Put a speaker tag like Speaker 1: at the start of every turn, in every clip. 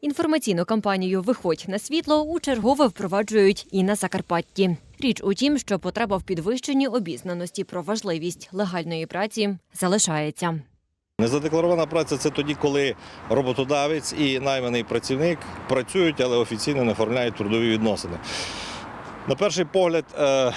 Speaker 1: Інформаційну кампанію Виходь на світло у чергове впроваджують і на Закарпатті. Річ у тім, що потреба в підвищенні обізнаності про важливість легальної праці залишається.
Speaker 2: Незадекларована праця це тоді, коли роботодавець і найманий працівник працюють, але офіційно не оформляють трудові відносини. На перший погляд, е,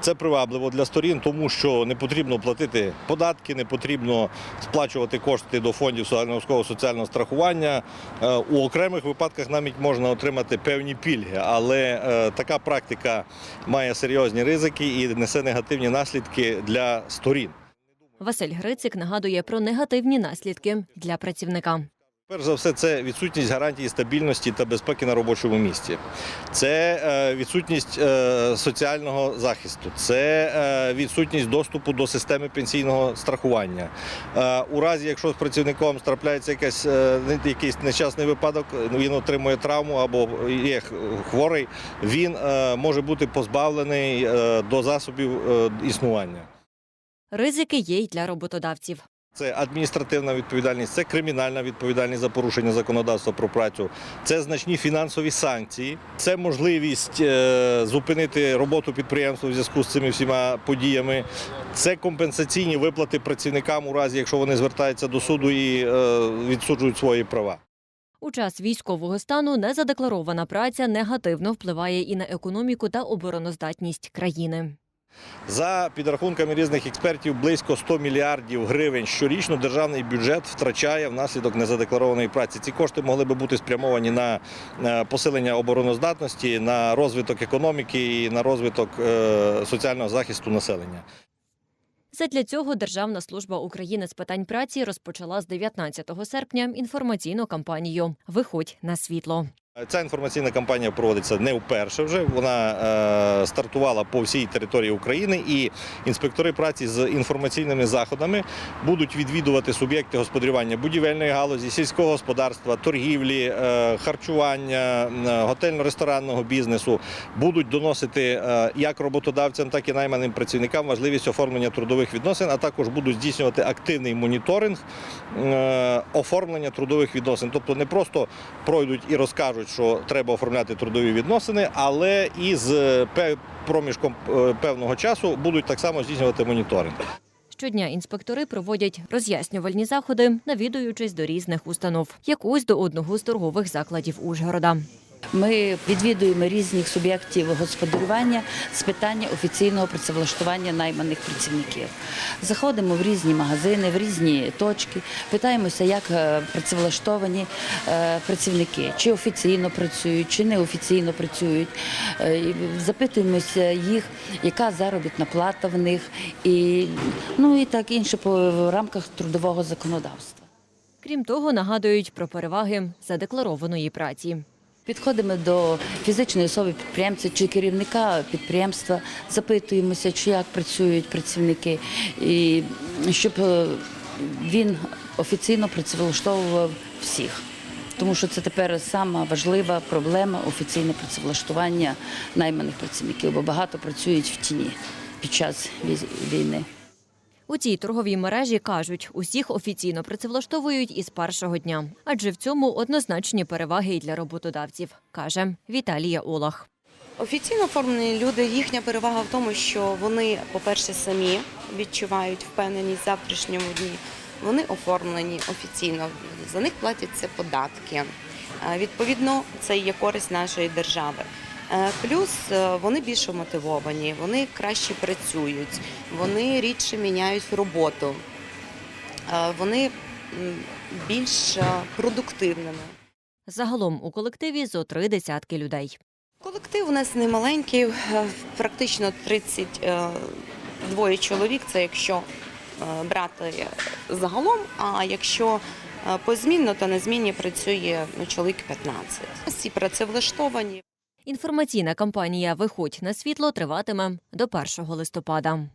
Speaker 2: це привабливо для сторін, тому що не потрібно платити податки, не потрібно сплачувати кошти до фондів загальнообов'язкового соціального страхування. Е, У окремих випадках навіть можна отримати певні пільги, але е, така практика має серйозні ризики і несе негативні наслідки для сторін.
Speaker 1: Василь Грицик нагадує про негативні наслідки для працівника.
Speaker 2: Перш за все, це відсутність гарантії стабільності та безпеки на робочому місці. Це е, відсутність е, соціального захисту, це е, відсутність доступу до системи пенсійного страхування. У разі, якщо з працівником трапляється якась, якийсь нещасний випадок, він отримує травму або є хворий, він може бути позбавлений до засобів існування.
Speaker 1: Ризики є й для роботодавців.
Speaker 2: Це адміністративна відповідальність, це кримінальна відповідальність за порушення законодавства про працю, це значні фінансові санкції, це можливість е, зупинити роботу підприємства в зв'язку з цими всіма подіями. Це компенсаційні виплати працівникам у разі, якщо вони звертаються до суду і е, відсуджують свої права.
Speaker 1: У час військового стану незадекларована праця негативно впливає і на економіку та обороноздатність країни.
Speaker 2: За підрахунками різних експертів, близько 100 мільярдів гривень щорічно державний бюджет втрачає внаслідок незадекларованої праці. Ці кошти могли би бути спрямовані на е, посилення обороноздатності, на розвиток економіки і на розвиток е, соціального захисту населення.
Speaker 1: Задля цього Державна служба України з питань праці розпочала з 19 серпня інформаційну кампанію Виходь на світло.
Speaker 2: Ця інформаційна кампанія проводиться не вперше вже. Вона е, стартувала по всій території України, і інспектори праці з інформаційними заходами будуть відвідувати суб'єкти господарювання будівельної галузі, сільського господарства, торгівлі, е, харчування, е, готельно-ресторанного бізнесу. Будуть доносити е, як роботодавцям, так і найманим працівникам важливість оформлення трудових відносин, а також будуть здійснювати активний моніторинг е, оформлення трудових відносин. Тобто не просто пройдуть і розкажуть, що треба оформляти трудові відносини, але і з проміжком е, певного часу будуть так само здійснювати моніторинг.
Speaker 1: Щодня інспектори проводять роз'яснювальні заходи, навідуючись до різних установ, якось до одного з торгових закладів Ужгорода.
Speaker 3: Ми відвідуємо різних суб'єктів господарювання з питання офіційного працевлаштування найманих працівників. Заходимо в різні магазини, в різні точки, питаємося, як е, працевлаштовані е, працівники, чи офіційно працюють, чи неофіційно працюють. Е, Запитуємося їх, яка заробітна плата в них, і ну і так інше в рамках трудового законодавства.
Speaker 1: Крім того, нагадують про переваги задекларованої праці.
Speaker 3: Підходимо до фізичної особи підприємця чи керівника підприємства, запитуємося, чи як працюють працівники, і щоб е, він офіційно працевлаштовував всіх. Тому що це тепер сама важлива проблема офіційне працевлаштування найманих працівників, бо багато працюють в тіні під час війни.
Speaker 1: У цій торговій мережі кажуть, усіх офіційно працевлаштовують із першого дня, адже в цьому однозначні переваги і для роботодавців, каже Віталія Олах.
Speaker 4: Офіційно оформлені люди, їхня перевага в тому, що вони, по-перше, самі відчувають впевненість в завтрашньому дні. Вони оформлені офіційно, за них платяться податки. Е, Відповідно, це є користь нашої держави. Е, Плюс е, вони більше мотивовані, вони краще працюють, вони рідше міняють роботу, Е, вони більш продуктивними.
Speaker 1: Загалом у колективі зо три десятки людей.
Speaker 4: Колектив у нас не маленький, практично 32 чоловік. Це якщо брати загалом, а якщо позмінно, то на зміні працює ну, чоловік 15. Всі працевлаштовані.
Speaker 1: Інформаційна кампанія Виходь на світло триватиме до 1 листопада.